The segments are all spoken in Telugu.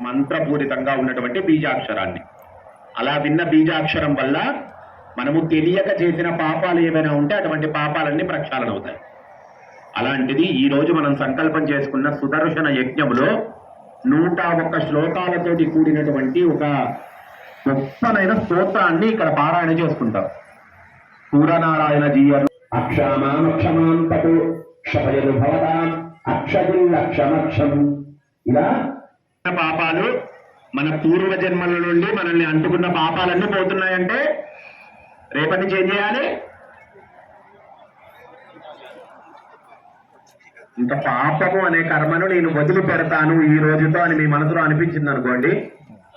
మంత్రపూరితంగా ఉన్నటువంటి బీజాక్షరాన్ని. అలా విన్న బీజాక్షరం వల్ల మనము తెలియక చేసిన పాపాలు ఏమైనా ఉంటే అటువంటి పాపాలన్నీ ప్రక్షాళన అవుతాయి. అలాంటిది ఈ రోజు మనం సంకల్పం చేసుకున్న సుదర్శన యజ్ఞములో నూట ఒక్క శ్లోకాలతోటి కూడినటువంటి ఒక గొప్పనైన స్తోత్రాన్ని ఇక్కడ పారాయణ చేసుకుంటాం. సూర్యనారాయణ జీయరు అక్షమాం అక్షమాం పటు క్షపయదు భవతాం ఇలా పాపాలు మన పూర్వ జన్మల నుండి మనల్ని అంటుకున్న పాపాలన్నీ పోతున్నాయంటే రేపటి నుంచి ఏం చేయాలి? ఇంకా పాపము అనే కర్మను నేను వదిలి పెడతాను ఈ రోజుతో అని మీ మనసులో అనిపించింది అనుకోండి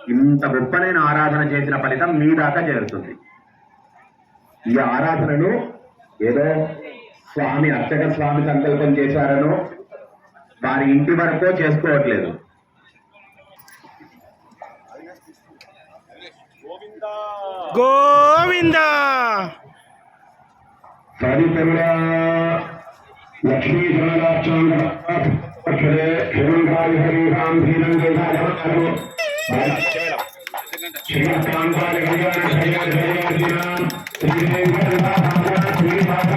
ఇంత గొప్పనైన ఆరాధన చేసిన ఫలితం మీ దాకా చేరుతుంది. ఈ ఆరాధనను ఏదో స్వామి అర్చక స్వామి సంకల్పం చేశారనో వారి ఇంటి వరకో చేసుకోవట్లేదు. గోవింద తదితరుల లక్ష్మీ జనరాక్షరే క్షిరంగారి హరిహాం ధీరం దేశాలు శ్రీకాంతాలి కళ్యాణ కళ్యాణ కళ్యాణ శ్రీ గోవింద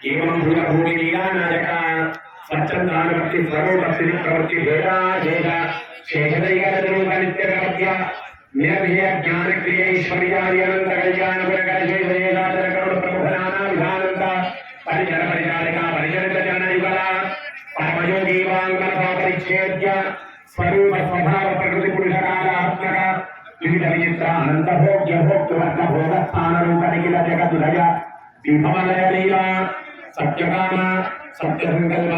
గుణేకదానస్య అపార కారుణ్యదం హేయవాత్సల్యహదార్య విశ్వర్య సౌందర్య బహుళదేహే ఐశ్వర్యశీలాజ్యమధికారే అసంఖ్యేయ కళ్యాణ గుణగణ శ్రీవల్లభ ఏవం భూత భూమి లీలా నాయక సత్యందాన భక్తి స్వరూపస్థితి ప్రవృత్తి భేదా శేష శేషదైక రూప నిత్య ప్రపత్య నిరభియ జ్ఞాన క్రియ ఐశ్వర్యాది అనంత కళ్యాణ గుణగణ శేష శేషాచర కరుణ ప్రముఖ నానా విధానంత పరిచర పరిచారిక పరిచరిత జన యుగల सत्यकाम सत्यसंकल्प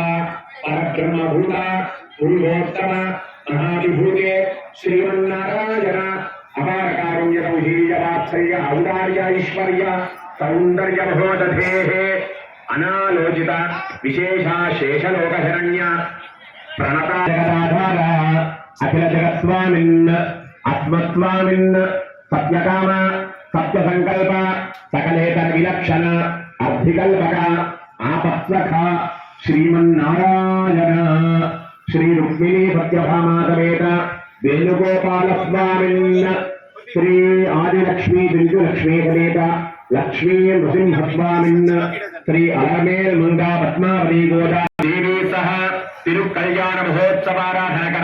परब्रह्म भूत गुरुभोत्तम महाविभूते, श्रीमन्नारायण अपार कारुण्यकौशीर्यवात्सल्य औदार्य ऐश्वर्य सौन्दर्य भोदधेः अनालोचित विशेषा शेषलोकशरण्य प्रणता जगदाधार अखिल जगत्स्वामिन् आत्मस्वामिन् सत्यकाम सत्यसङ्कल्प सकलेतर विलक्षण अर्धिकल्पक అపార ఆపత్సఖ శ్రీమన్నారాయణ. శ్రీ రుక్మిణీ సత్యభామాతవేత వేణుగోపాలస్వామిన్న. శ్రీ ఆదిలక్ష్మీ బిందులక్ష్మీసమేత లక్ష్మీ నృసింహస్వామిన్ శ్రీ అలమేల్ మంగా పద్మావతి గోదా దేవీ సహ. తిరుకళ్యాణ మహోత్సవారాధన